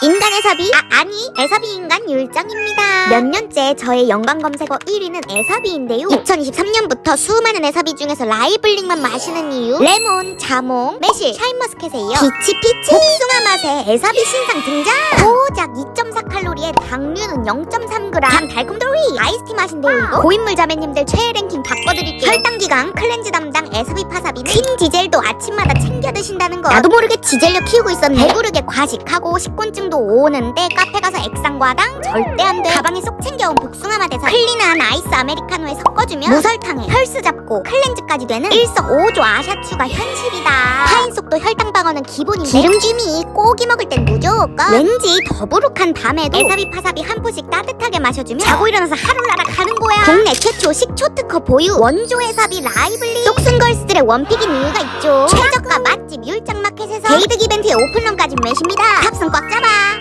인간의 사비? 아, 아니, 에사비 인간 율정입니다. 몇 년째 저의 연관 검색어 1위는 에사비인데요. 2023년부터 수많은 에사비 중에서 라이블링만 마시는 이유 레몬, 자몽, 매실, 샤인머스켓에 이어 피치 피치 복숭아 맛의 에사비 신상 등장! 고작 2.4 칼로리에 당류는 0.3g 단 달콤도리 아이스티 맛인데요 이거? 고인물 자매님들 최애 랭킹 바꿔드릴게요 혈당 기강 클렌즈 담당 에사비 파사비는 퀸 디젤도 아침마다 챙겨 드신다는 거 나도 모르게 지젤력 키우고 있었네. 배부르게 과식하고 식곤증도 오는데 카페 가서 액상과당 절대 안돼. 가방에 쏙 챙겨온 복숭아 맛 에서 클린한 아이스 아메리카노에 섞어주면 무설탕에 혈수 잡고 클렌즈까지 되는 일석오조 아샤추가 현실이다. 파인 속도 혈당 방어는 기본인데 기름짐이 고기 먹을 땐 무조건 왠지 더부룩한 밤에도 에사비 파사비 한 포씩 따뜻하게 마셔주면 자고 일어나서 하루 날아가는 거야. 국내 최초 식초 특허 보유. 원조 에사비 라이블리. 똑순걸스들의 원픽인 이유가 있죠. 최저가 맛 게이득 이벤트에 오픈런까지 매십니다. 탑승 꽉 잡아